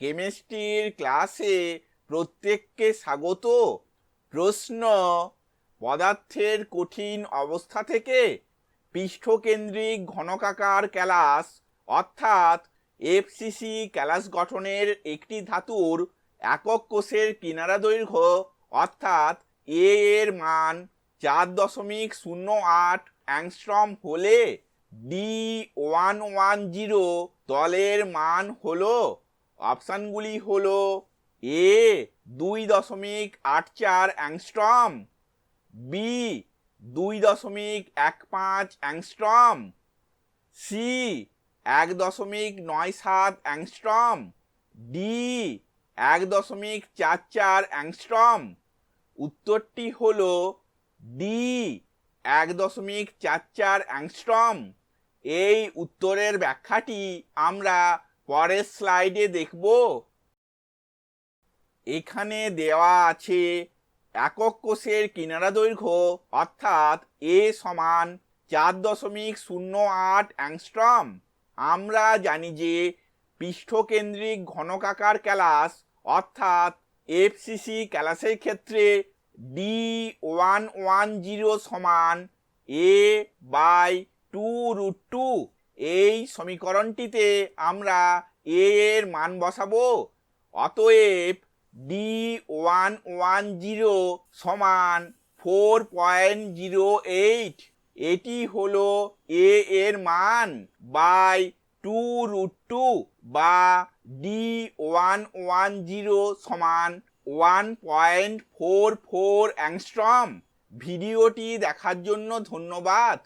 কেমিস্ট্রির ক্লাসে প্রত্যেককে স্বাগত। প্রশ্ন, পদার্থের কঠিন অবস্থা থেকে পৃষ্ঠকেন্দ্রিক ঘনকাকার ক্যালাস, অর্থাৎ এফসিসি ক্যালাস গঠনের একটি ধাতুর একক কোষের কিনারা দৈর্ঘ্য, অর্থাৎ এ এর মান চার দশমিক শূন্য আট অ্যাংস্ট্রম হলে ডি ওয়ান ওয়ান জিরো দলের মান হলো। অপশানগুলি হল এ, দুই দশমিক আট চার অ্যাংস্ট্রম, বি, দুই দশমিক এক পাঁচ অ্যাংস্ট্রম, সি, এক দশমিক নয় সাত অ্যাংস্ট্রম, ডি, এক দশমিক চার চার অ্যাংস্ট্রম। উত্তরটি হল ডি, এক দশমিক চার চার অ্যাংস্ট্রম। এই উত্তরের ব্যাখ্যাটি আমরা পরের স্লাইডে দেখব। এখানে দেওয়া আছে একক কোষের কিনারা দৈর্ঘ্য অর্থাৎ এ সমান চার দশমিক শূন্য আট অ্যাংস্ট্রম আমরা জানি যে পৃষ্ঠকেন্দ্রিক ঘনকাকার ক্যালাস অর্থাৎ এফসিসি ক্যালাসের ক্ষেত্রে ডি ওয়ান ওয়ান জিরো সমান a by two root two এই সমীকরণটিতে আমরা এ এর মান বসাবো। অতএব ডি ওয়ান ওয়ান জিরো সমান ফোর পয়েন্ট জিরো এইট এটি হলো এ এর মান বাই টু রুট টু বা ডি ওয়ান ওয়ান জিরো সমান one point four four angstrom ভিডিওটি দেখার জন্য ধন্যবাদ।